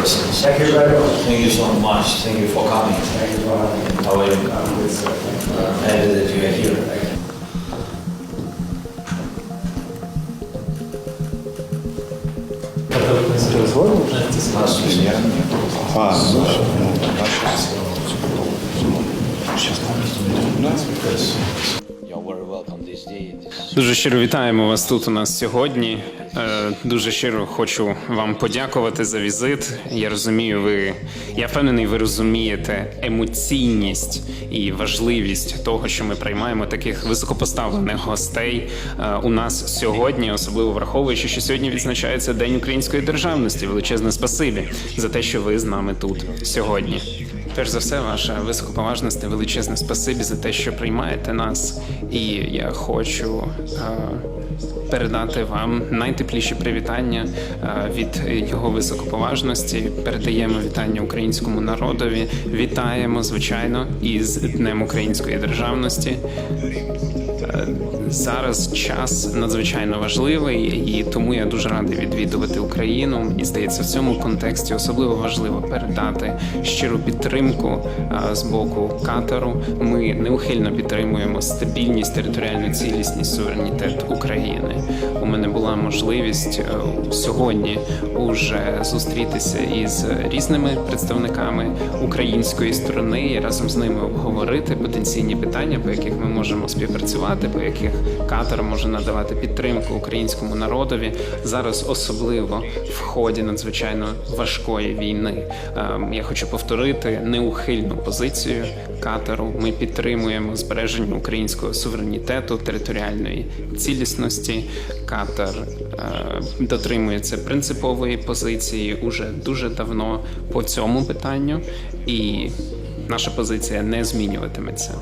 persons. Thank you very much. Thank you so much. Thank you for coming. Thank you for having me. How are you? I'm good, sir. Thank you. Uh, Happy that you are here. А, ну, day. This Дуже щиро вітаємо вас тут у нас сьогодні. Е, Дуже щиро хочу вам подякувати за візит. Я розумію, ви я впевнений, ви розумієте емоційність і важливість того, що ми приймаємо таких високопоставлених гостей е, у нас сьогодні, особливо враховуючи, що сьогодні відзначається День української державності. Величезне спасибі за те, що ви з нами тут сьогодні. Перш за все, ваша високоповажність, величезне спасибі за те, що приймаєте нас. І я хочу е, передати вам найтепліші привітання е, від його високоповажності. Передаємо вітання українському народові. Вітаємо, звичайно, із Днем української державності. Зараз час надзвичайно важливий, і тому я дуже радий відвідувати Україну. Мені здається, в цьому контексті особливо важливо передати щиру підтримку з боку Катару. Ми неухильно підтримуємо стабільність, територіальну цілісність, суверенітет України. У мене була можливість е, сьогодні уже зустрітися із різними представниками української сторони і разом з ними обговорити потенційні питання, по яких ми можемо співпрацювати, по яких Катар може надавати підтримку українському народові зараз, особливо в ході надзвичайно важкої війни. Ем, Я хочу повторити неухильну позицію Катару. Ми підтримуємо збереження українського суверенітету, територіальної цілісності. Катар е, дотримується принципової позиції уже дуже давно по цьому питанню, і наша позиція не змінюватиметься.